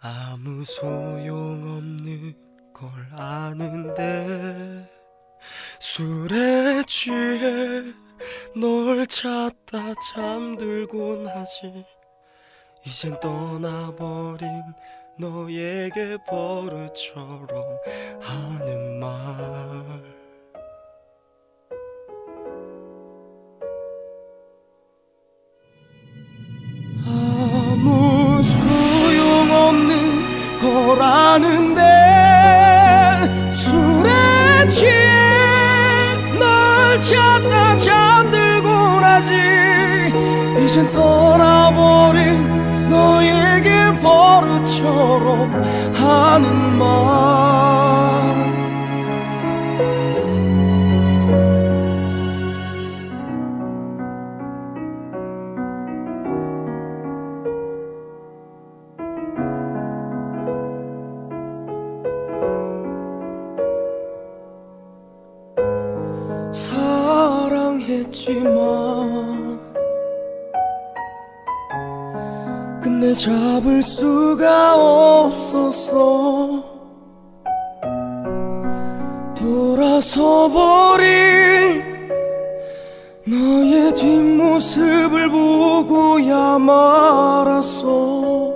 아무 소용없는 걸 아는데 술에 취해 널 찾다 잠들곤 하지. 이젠 떠나버린 너에게 버릇처럼 하는 말 거라는데 술에 취해 널 찾다 잠들곤 하지. 이젠 떠나버린 너에게 버릇처럼 하는 말 했지만 근데 잡을 수가 없었어 돌아서 버린 너의 뒷모습을 보고야 말았어.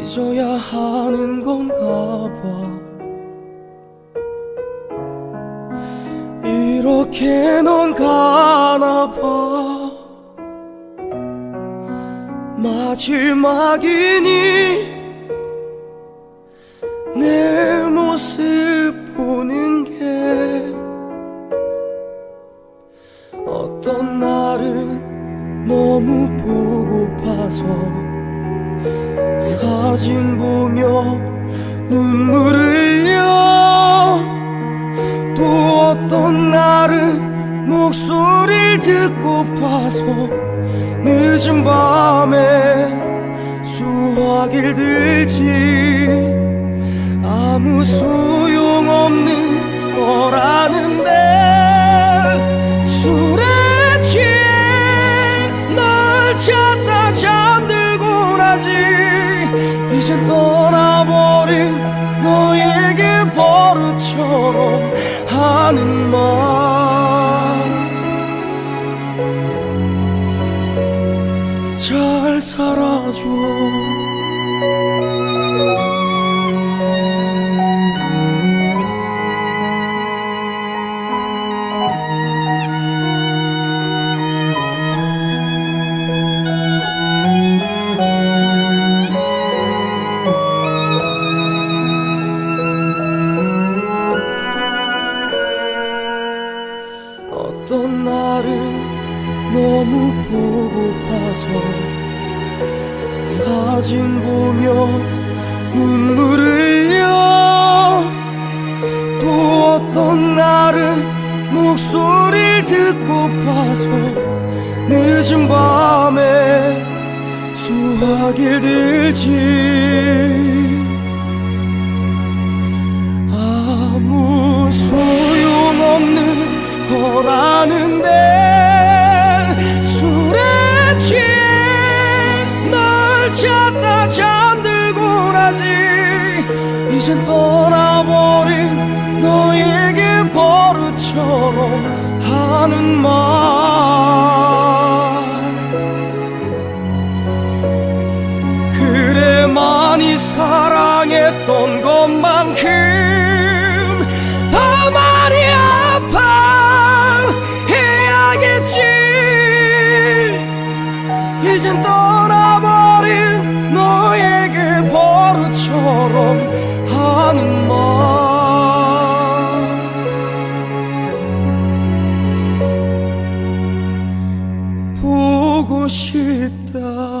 잊어야 하는 이렇게 넌 가나 봐. 마지막이니 내 모습 보는 게 어떤 날은 너무 보고파서 사진 보며 눈물 흘 어떤 날은 목소리를 듣고 파서 늦은 밤에 수화기를 들지. 아무 소용없는 거라는데 술에 취해 널 찾다 잠들곤 하지. 이젠 떠나버린 너에게 버릇처럼 하는 말. 잘 살아줘 어떤 날은 너무 보고파서 사진 보며 눈물 흘려. 또 어떤 날은 목소리를 듣고파서 늦은 밤에 수화기를 들지 잠들곤 하지. 이젠 떠나버린 너에게 버릇처럼 하는 말. 그래 많이 사랑했던 것만큼 더 많이 아파해야겠지. 이젠 떠나버 싶다